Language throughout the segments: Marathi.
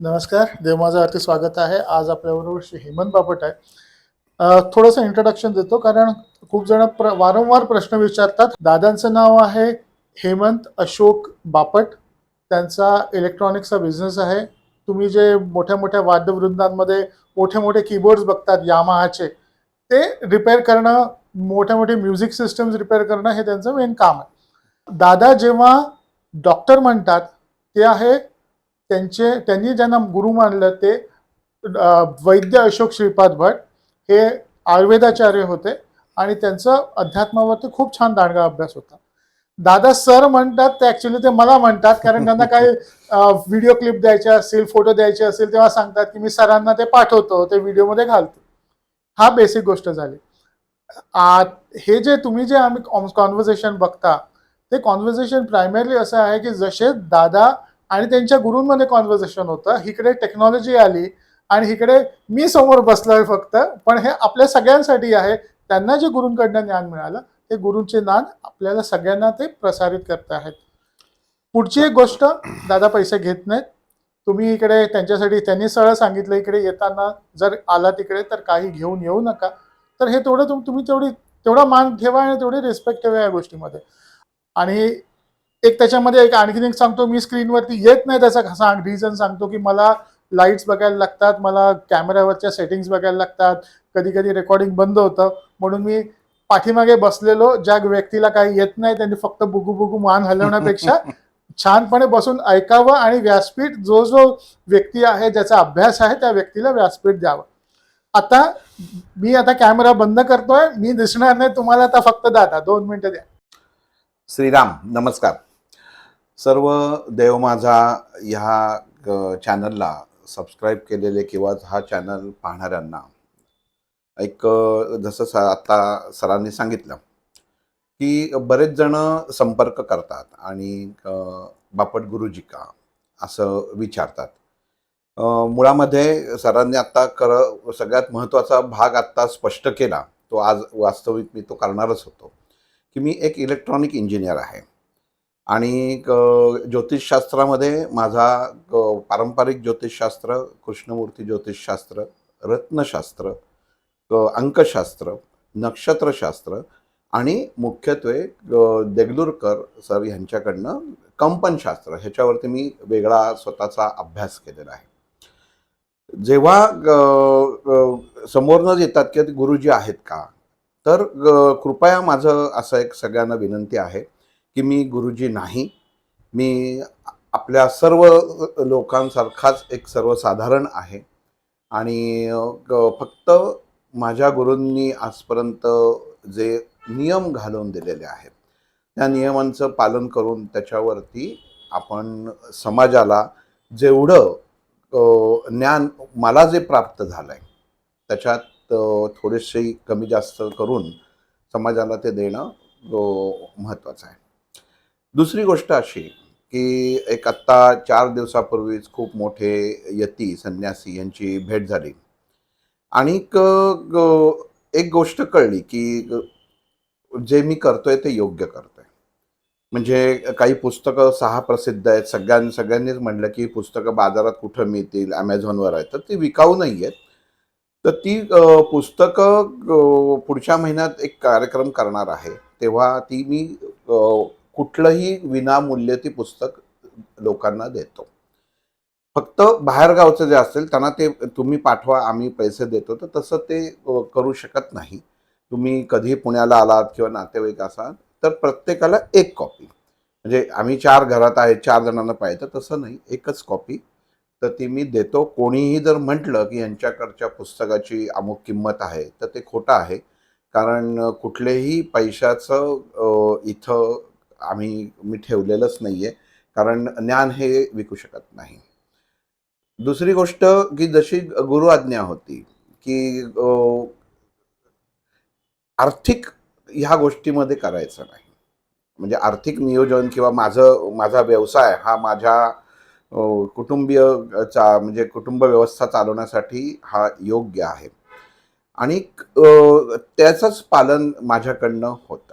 नमस्कार देवमाझं आरती स्वागत आहे. आज आपल्याबरोबर श्री हेमंत बापट आहे. थोडंसं इंट्रोडक्शन देतो कारण खूप जण प्र वारंवार प्रश्न विचारतात. दादांचं नाव आहे हेमंत अशोक बापट. त्यांचा इलेक्ट्रॉनिक्सचा बिझनेस आहे. तुम्ही जे मोठ्या मोठ्या वाद्यवृंदांमध्ये मोठे मोठे कीबोर्ड्स बघतात यामाहाचे ते रिपेअर करणं मोठे मोठे म्युझिक सिस्टम्स रिपेअर करणं हे त्यांचं मेन काम आहे. दादा जेव्हा डॉक्टर म्हणतात ते आहे त्यांचे त्यांनी ज्यांना गुरु मानलं ते वैद्य अशोक श्रीपाद भट हे आयुर्वेदाचार्य होते आणि त्यांचं अध्यात्मावरती खूप छान दांडगा अभ्यास होता. दादा सर म्हणतात ते ऍक्च्युली ते मला म्हणतात कारण त्यांना काही व्हिडिओ क्लिप द्यायचे असतील फोटो द्यायचे असतील तेव्हा सांगतात की मी सरांना ते पाठवतो ते व्हिडिओमध्ये घालतो. हा बेसिक गोष्ट झाली. आ, हे जे तुम्ही जे आम्ही कॉन्व्हर्सेशन बघता ते कॉन्व्हर्सेशन प्रायमरली असं आहे की जसे दादा आणि त्यांच्या गुरूंमध्ये कॉन्व्हर्सेशन होतं. इकडे टेक्नॉलॉजी आली आणि इकडे मी समोर बसलोय फक्त. पण हे आपल्या सगळ्यांसाठी आहे. त्यांना जे गुरूंकडनं ज्ञान मिळालं ते गुरूंचे ज्ञान आपल्याला सगळ्यांना ते प्रसारित करत आहेत. पुढची एक गोष्ट दादा पैसे घेत नाहीत. तुम्ही इकडे त्यांच्यासाठी त्यांनी सरळ सांगितलं इकडे येताना जर आला तिकडे तर काही घेऊन येऊ नका. तर हे तेवढं तुम्ही तेवढी तेवढा मान ठेवा आणि तेवढी रिस्पेक्ट ठेवा या गोष्टीमध्ये. आणि एक त्याच्यामध्ये एक आणखीन एक सांगतो मी स्क्रीनवरती येत नाही त्याचा सांग रिझन सांगतो की मला लाईट्स बघायला लागतात मला कॅमेऱ्यावरच्या सेटिंग्स बघायला लागतात. कधी कधी रेकॉर्डिंग बंद होतं. म्हणून मी पाठीमागे बसलेलो ज्या व्यक्तीला काही येत नाही त्यांनी फक्त बुगू बुगू मान हलवण्यापेक्षा छानपणे बसून ऐकावं आणि व्यासपीठ जो जो व्यक्ती आहे ज्याचा अभ्यास आहे त्या व्यक्तीला व्यासपीठ द्यावं. आता मी आता कॅमेरा बंद करतोय. मी दिसणार नाही तुम्हाला आता फक्त दादा दोन मिनिटं द्या. श्रीराम नमस्कार. सर्व देव माझा ह्या चॅनलला सबस्क्राईब केलेले किंवा हा चॅनल पाहणाऱ्यांना एक जसं स आत्ता सरांनी सांगितलं की बरेच जण संपर्क करतात आणि बापट गुरुजी का असं विचारतात. मुळामध्ये सरांनी आत्ता कर सगळ्यात महत्त्वाचा भाग आत्ता स्पष्ट केला तो आज वास्तविक मी तो करणारच होतो की मी एक इलेक्ट्रॉनिक इंजिनियर आहे. आणि ज्योतिषशास्त्रामध्ये माझा पारंपरिक ज्योतिषशास्त्र कृष्णमूर्ती ज्योतिषशास्त्र रत्नशास्त्र अंकशास्त्र नक्षत्रशास्त्र आणि मुख्यत्वे देगलूरकर सर ह्यांच्याकडनं कंपनशास्त्र ह्याच्यावरती मी वेगळा स्वतःचा अभ्यास केलेला आहे. जेव्हा ग- समोरनं येतात की गुरुजी आहेत का तर कृपया माझं असं एक सगळ्यांना विनंती आहे की मी गुरुजी नाही. मी आपल्या सर्व लोकांसारखाच एक सर्वसाधारण आहे. आणि ग- फक्त माझ्या गुरूंनी आजपर्यंत जे नियम घालून दिलेले आहेत त्या नियमांचं पालन करून त्याच्यावरती आपण समाजाला जेवढं ज्ञान मला जे प्राप्त झालं आहे त्याच्यात थोडेसे थोडीशी कमी जास्त करून समाजाला ते देणं महत्त्वाचं आहे. दुसरी गोष्ट अशी की एक आत्ता चार दिवसापूर्वीच खूप मोठे यती संन्यासी यांची भेट झाली. आणि ग- एक गोष्ट कळली की जे मी करतोय ते योग्य करतोय. म्हणजे काही पुस्तकं सहा प्रसिद्ध आहेत. सगळ्यां सगळ्यांनीच म्हणलं की पुस्तकं बाजारात कुठं मिळतील? ॲमेझॉनवर आहेत. तर ती विकाऊ नाही आहेत. तर ती पुस्तकं पुढच्या महिन्यात एक कार्यक्रम करणार आहे. तेव्हा ती मी कुठलंही विनामूल्य ती पुस्तक लोकांना देतो. फक्त बाहेरगावचं जे असेल त्यांना ते तुम्ही पाठवा आम्ही पैसे देतो तर तसं ते करू शकत नाही. तुम्ही कधी पुण्याला आलात किंवा नातेवाईक असाल तर प्रत्येकाला एक कॉपी म्हणजे आम्ही चार घरात आहे चार जणांना पाहिजे तर तसं नाही. एकच कॉपी तर ती मी देतो. कोणीही जर म्हटलं की यांच्याकडच्या पुस्तकाची अमुक किंमत आहे तर ते खोटं आहे. कारण कुठलेही पैशाचं इथं आम्ही मी ठेवलेलंच नाही आहे कारण ज्ञान हे विकू शकत नाही. दुसरी गोष्ट की जशी गुरु आज्ञा होती की आर्थिक ह्या गोष्टीमध्ये करायचं नाही. म्हणजे आर्थिक नियोजन किंवा माझं माझा व्यवसाय हा माझ्या कुटुंबीय चा म्हणजे कुटुंब व्यवस्था चालवण्यासाठी हा योग्य आहे. आणि त्याचंच पालन माझ्याकडनं होतं.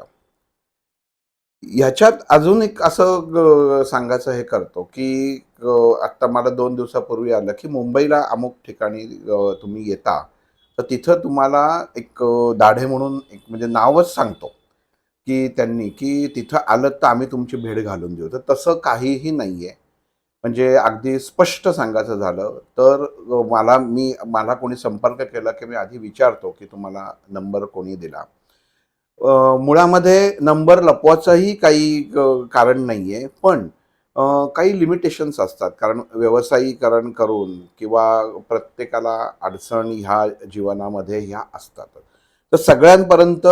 ह्याच्यात अजून एक असं सांगायचं हे करतो की आत्ता मला दोन दिवसापूर्वी आलं की मुंबईला अमुक ठिकाणी तुम्ही येता तर तिथं तुम्हाला एक दाढे म्हणून एक म्हणजे नावच सांगतो की त्यांनी की तिथं आलं तर आम्ही तुमची भेट घालून देऊ. तर तसं काहीही नाही आहे म्हणजे अगदी स्पष्ट सांगायचं झालं तर मला मी मला कोणी संपर्क केला की मी आधी विचारतो की तुम्हाला नंबर कोणी दिला. मुळामध्ये नंबर लपवायचंही काही कारण नाही आहे पण काही लिमिटेशन्स असतात. कारण व्यवसायीकरण करून किंवा प्रत्येकाला अडचण ह्या जीवनामध्ये ह्या असतात. तर सगळ्यांपर्यंत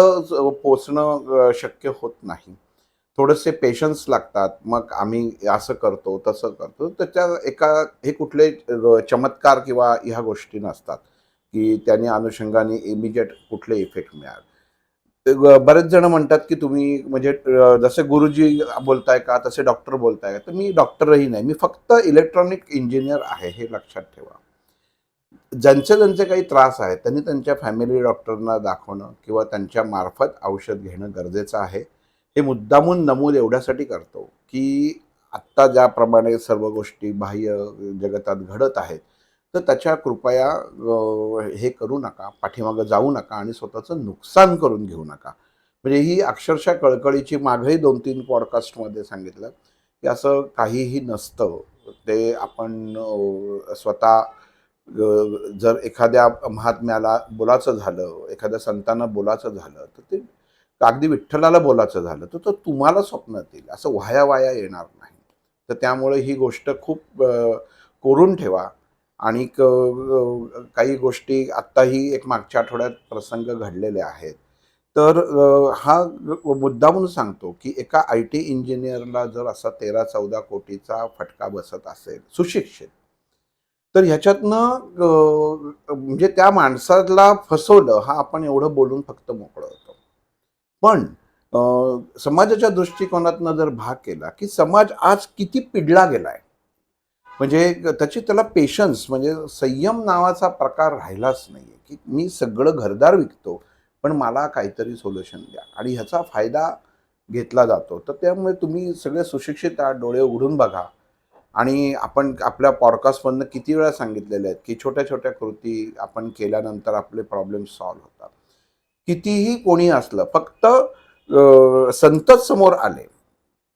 पोचणं शक्य होत नाही. थोडेसे पेशन्स लागतात. मग आम्ही असं करतो तसं करतो. त्याच्या एका हे कुठले चमत्कार किंवा ह्या गोष्टी नसतात. की त्याने अनुषंगाने इमिजिएट कुठले इफेक्ट मिळाले. बरेच जण म्हणतात की तुम्ही म्हणजे जसे गुरुजी बोलताय का तसे डॉक्टर बोलताय का? तर मी डॉक्टरही नाही. मी फक्त इलेक्ट्रॉनिक इंजिनियर आहे हे लक्षात ठेवा. ज्यांचे ज्यांचे काही त्रास आहेत त्यांनी त्यांच्या फॅमिली डॉक्टरना दाखवणं किंवा त्यांच्या मार्फत औषध घेणं गरजेचं आहे. हे मुद्दामून नमूद एवढ्यासाठी करतो की आत्ता ज्याप्रमाणे सर्व गोष्टी बाह्य जगतात घडत आहेत तर त्याच्या कृपया हे करू नका पाठीमागं जाऊ नका आणि स्वतःचं नुकसान करून घेऊ नका. म्हणजे ही अक्षरशः कळकळीची मागही दोन तीन पॉडकास्टमध्ये सांगितलं की असं काहीही नसतं. ते आपण स्वतः जर एखाद्या महात्म्याला बोलायचं झालं एखाद्या संतांना बोलायचं झालं तर ते अगदी विठ्ठलाला बोलायचं झालं तर तो तुम्हाला स्वप्नात येईल असं वाया वाया येणार नाही. तर त्यामुळे ही गोष्ट खूप कोरून ठेवा. आणि काही गोष्टी आत्ताही एक मागच्या आठवड्यात प्रसंग घडलेले आहेत. तर हा मुद्दा म्हणून सांगतो की एका आय टी इंजिनियरला जर असा तेरा चौदा कोटीचा फटका बसत असेल सुशिक्षित तर ह्याच्यातनं म्हणजे त्या माणसाला फसवलं हा आपण एवढं बोलून फक्त मोकळं होतो. पण समाजाच्या दृष्टिकोनातनं जर भाग केला की समाज आज किती पिडला आहे म्हणजे त्याची त्याला पेशन्स म्हणजे संयम नावाचा प्रकार राहिलाच नाही आहे की मी सगळं घरदार विकतो पण मला काहीतरी सोल्युशन द्या. आणि ह्याचा फायदा घेतला जातो. तर त्यामुळे तुम्ही सगळे सुशिक्षित आहात डोळे उघडून बघा. आणि आपण आपल्या पॉडकास्टमधनं किती वेळा सांगितलेले आहेत की छोट्या छोट्या कृती आपण केल्यानंतर आपले प्रॉब्लेम सॉल्व्ह होतात. कितीही कोणी असलं फक्त संतच समोर आले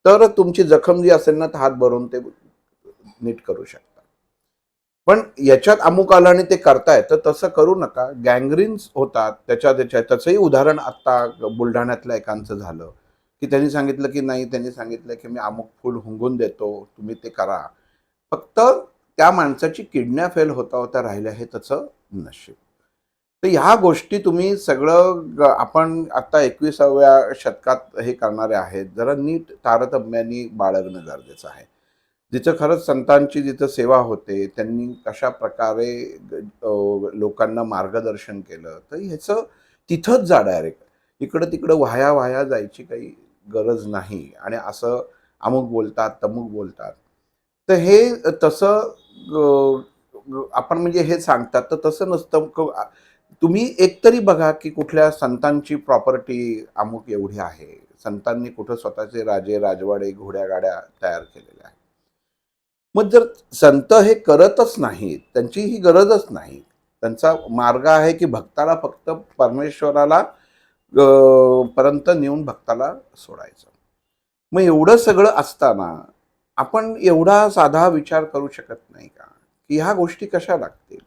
तर तुमची जखम जी असेल ना तर हात भरून ते नीट करू शकता. पण याच्यात अमुक आलं आणि ते करतायत तर तसं करू नका. गँग्रीन्स होतात त्याच्या त्याच्या त्याचंही उदाहरण आत्ता बुलढाण्यातल्या एकांचं झालं की त्यांनी सांगितलं की नाही त्यांनी सांगितलं की मी अमुक फूल हुंगून देतो तुम्ही ते करा. फक्त त्या माणसाची किडन्या फेल होता होता राहिल्या हे त्याचं नशीब. तर ह्या गोष्टी तुम्ही सगळं आपण आता एकविसाव्या शतकात हे करणारे आहेत. जरा नीट तारतम्याने बाळगणं गरजेचं आहे. जिथं खरंच संतांची जिथं सेवा होते त्यांनी कशा प्रकारे लोकांना मार्गदर्शन केलं तर ह्याचं तिथंच जा डायरेक्ट इकडं तिकडं वाया वाया जायची काही गरज नाही. आणि असं अमुक बोलतात तमुक बोलतात. तर हे तसं आपण म्हणजे हे सांगतात तर तसं नसतं. तुम्ही एकतरी बघा की कुठल्या संतांची प्रॉपर्टी अमुक एवढी आहे. संतांनी कुठं स्वतःचे राजे राजवाडे घोड्या गाड्या तयार केलेल्या आहेत. मग जर संत हे करतच नाहीत त्यांची ही गरजच नाही. त्यांचा मार्ग आहे की भक्ताला फक्त परमेश्वराला पर्यंत नेऊन भक्ताला सोडायचं. मग एवढं सगळं असताना आपण एवढा साधा विचार करू शकत नाही का? की ह्या गोष्टी कशा लागतील?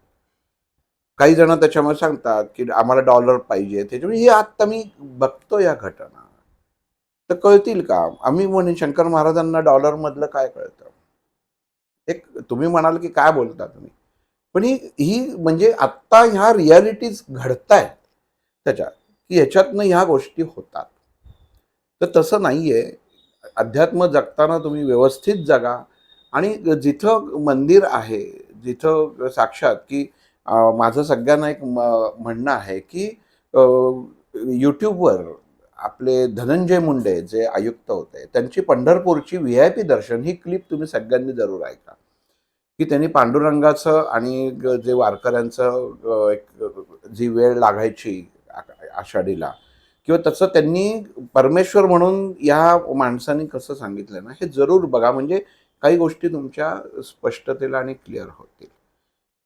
काही जण त्याच्यामध्ये सांगतात की आम्हाला डॉलर पाहिजे. त्याच्यामुळे हे आत्ता मी बघतो या घटना. तर कळतील का? आम्ही म्हणे शंकर महाराजांना डॉलर मधलं काय कळतं? एक तुम्ही म्हणाल की काय बोलता तुम्ही? पण ही ही म्हणजे आत्ता ह्या रियालिटीज घडतायत त्याच्यात की ह्याच्यातनं ह्या गोष्टी होतात. तर तसं नाही आहे अध्यात्म जगताना तुम्ही व्यवस्थित जगा. आणि जिथं मंदिर आहे जिथं साक्षात की माझं सगळ्यांना एक म- म्हणणं आहे की यूट्यूबवर आपले धनंजय मुंडे जे आयुक्त होते त्यांची पंढरपूरची व्ही आय पी दर्शन ही क्लिप तुम्ही सगळ्यांनी जरूर ऐका. की त्यांनी पांडुरंगाचं आणि जे वारकऱ्यांचं एक जी वेळ लागायची आषाढीला किंवा तसं त्यांनी परमेश्वर म्हणून या माणसाने कसं सांगितलं ना हे जरूर बघा. म्हणजे काही गोष्टी तुमच्या स्पष्टतेला आणि क्लिअर होतील.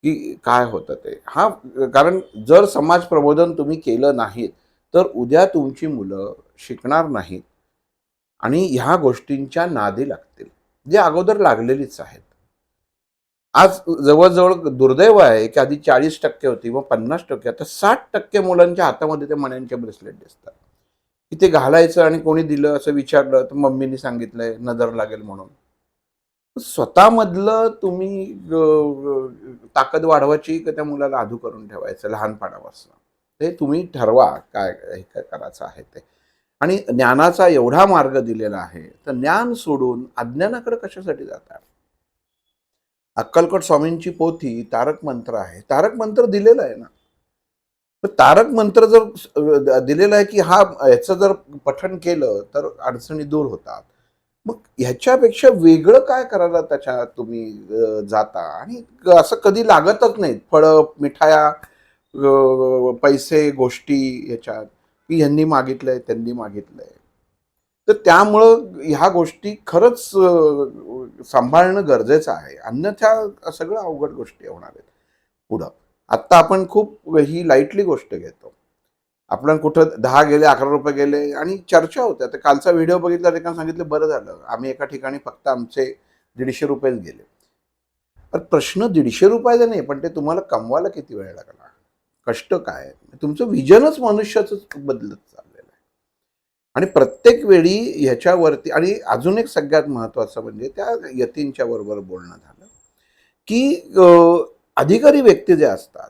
की काय होतं ते? हा कारण जर समाज प्रबोधन तुम्ही केलं नाहीत तर उद्या तुमची मुलं शिकणार नाहीत. आणि ह्या गोष्टींच्या नादी लागतील. जे अगोदर लागलेलीच आहेत. आज जवळजवळ दुर्दैव आहे की आधी चाळीस टक्के होती मग पन्नास टक्के. आता साठ टक्के मुलांच्या हातामध्ये ते मण्यांचे ब्रेसलेट दिसतात. की ते घालायचं आणि कोणी दिलं असं विचारलं तर मम्मीनी सांगितलंय नजर लागेल म्हणून. स्वतःमधलं तुम्ही ताकद वाढवायची का त्या मुलाला आधू करून ठेवायचं लहानपणापासून? ते तुम्ही ठरवा काय हे काय करायचं आहे ते. आणि ज्ञानाचा एवढा मार्ग दिलेला आहे तर ज्ञान सोडून अज्ञानाकडे कशासाठी जातात अक्कलकोट स्वामींची पोथी तारक मंत्र आहे. तारक मंत्र दिलेलं आहे ना. तारक मंत्र जर दिलेला दिलेलं आहे की हा ह्याचं जर पठण केलं तर अडचणी दूर होतात. मग ह्याच्यापेक्षा वेगळं काय करायला त्याच्यात तुम्ही जाता? आणि असं कधी लागतच नाहीत. फळं मिठाया पैसे गोष्टी ह्याच्यात की यांनी मागितलंय त्यांनी मागितलंय. तर त्यामुळं ह्या गोष्टी खरंच सांभाळणं गरजेचं आहे. अन्यथा सगळं अवघड गोष्टी होणार आहेत. पुढं. आत्ता आपण खूप ही लाईटली गोष्ट घेतो. आपण कुठं दहा गेले अकरा रुपये गेले आणि चर्चा होत्या तर कालचा व्हिडिओ बघितला ते सांगितलं बरं झालं. आम्ही एका ठिकाणी फक्त आमचे दीडशे रुपयेच गेले. पण प्रश्न दीडशे रुपयाचा नाही पण ते तुम्हाला कमवायला किती वेळ लागला कष्ट काय? तुमचं विजनच मनुष्याचं बदलत चाललेलं आहे. आणि प्रत्येक वेळी ह्याच्यावरती आणि अजून एक सगळ्यात महत्त्वाचं म्हणजे त्या यतींच्या बरोबर बोलणं झालं. की अधिकारी व्यक्ती जे असतात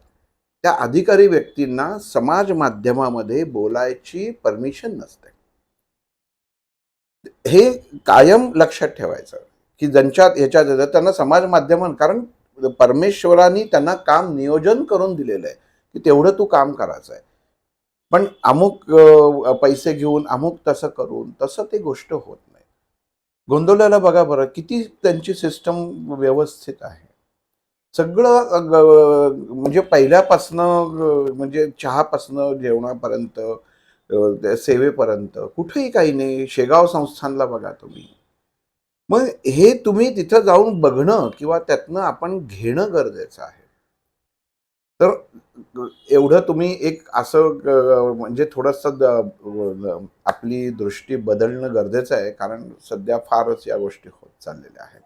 त्या अधिकारी व्यक्तींना समाज माध्यमामध्ये बोलायची परमिशन नसते. हे कायम लक्षात ठेवायचं की ज्यांच्यात ह्याच्यात त्यांना समाज माध्यम कारण परमेश्वराने त्यांना काम नियोजन करून दिलेलं आहे. की तेवढं तू काम करायचं आहे पण अमुक पैसे घेऊन अमुक तसं करून तसं ते गोष्ट होत नाही. गोंदवल्याला बघा बरं किती त्यांची सिस्टम व्यवस्थित आहे. सगळं म्हणजे पहिल्यापासनं म्हणजे चहापासनं जेवणापर्यंत सेवेपर्यंत कुठेही काही नाही. शेगाव संस्थानला बघा तुम्ही. मग हे तुम्ही तिथं जाऊन बघणं किंवा त्यातनं आपण घेणं गरजेचं आहे. तर एवढं तुम्ही एक असं ग- म्हणजे थोडंसं द- आपली दृष्टी बदलणं गरजेचं आहे कारण सध्या फारच या गोष्टी होत चाललेल्या आहेत.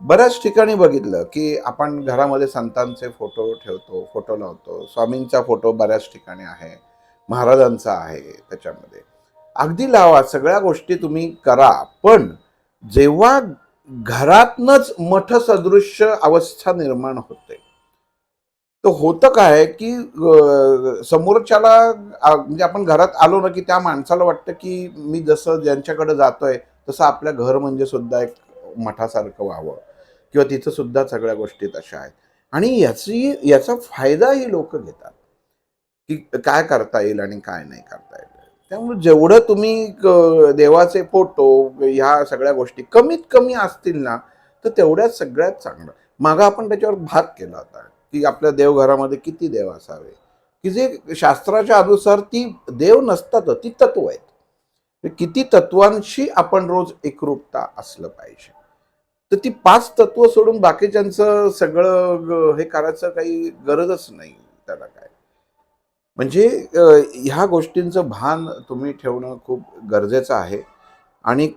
बऱ्याच ठिकाणी बघितलं की आपण घरामध्ये संतांचे फोटो ठेवतो फोटो लावतो. स्वामींचा फोटो बऱ्याच ठिकाणी आहे महाराजांचा आहे त्याच्यामध्ये. अगदी लावा सगळ्या गोष्टी तुम्ही करा पण जेव्हा घरातनच मठ सदृश्य अवस्था निर्माण होते तर होतं काय की समोरच्याला म्हणजे आपण घरात आलो ना की त्या माणसाला वाटतं की मी जसं ज्यांच्याकडे जातोय तसं आपल्या घर म्हणजे सुद्धा एक मठासारखं व्हावं. किंवा तिथं सुद्धा सगळ्या गोष्टी तशा आहेत. आणि याची याचा फायदाही लोक घेतात. की काय करता येईल आणि काय नाही करता येईल. त्यामुळे जेवढं तुम्ही देवाचे फोटो ह्या सगळ्या गोष्टी कमीत कमी असतील ना तर तेवढ्याच सगळ्यात चांगलं. मागं आपण त्याच्यावर भाग केला होता. की आपल्या देवघरामध्ये किती देव असावे? की जे शास्त्राच्या अनुसार ती देव नसतात ती तत्व आहेत. किती तत्वांशी आपण रोज एकरूपता असलं पाहिजे. तर ती पाच तत्व सोडून बाकीच्यांचं सगळं हे करायचं काही गरजच नाही त्याला काय. म्हणजे ह्या गोष्टींचं भान तुम्ही ठेवणं खूप गरजेचं आहे. आणि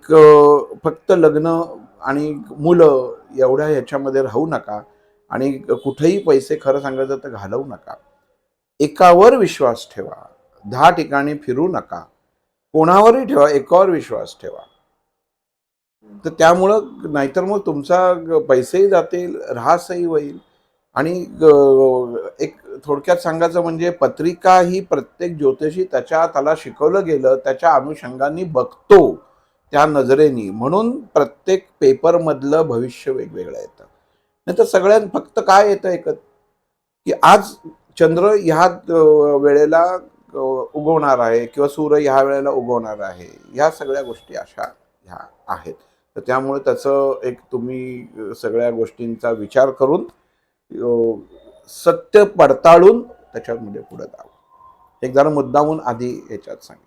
फक्त लग्न आणि मुलं एवढ्या ह्याच्यामध्ये राहू नका. आणि कुठेही पैसे खरं सांगायचं तर घालवू नका. एकावर विश्वास ठेवा. दहा ठिकाणी फिरू नका. कोणावरही ठेवा एकावर विश्वास ठेवा. तर त्यामुळं नाहीतर मग तुमचा पैसेही जातील ऱ्हासही होईल. आणि एक थोडक्यात सांगायचं म्हणजे पत्रिका ही प्रत्येक ज्योतिषी त्याच्या त्याला शिकवलं गेलं त्याच्या अनुषंगाने बघतो त्या नजरेनी. म्हणून प्रत्येक पेपरमधलं भविष्य वेगवेगळं येतं. नाही तर सगळ्यात फक्त काय येतं ऐकत की आज चंद्र ह्या वेळेला उगवणार आहे किंवा सूर्य ह्या वेळेला उगवणार आहे ह्या सगळ्या गोष्टी अशा ह्या आहेत. तर त्यामुळे त्याचं एक तुम्ही सगळ्या गोष्टींचा विचार करून सत्य पडताळून त्याच्यामध्ये पुढे जावं. एक जरा मुद्दामून आधी याच्यात सांगितलं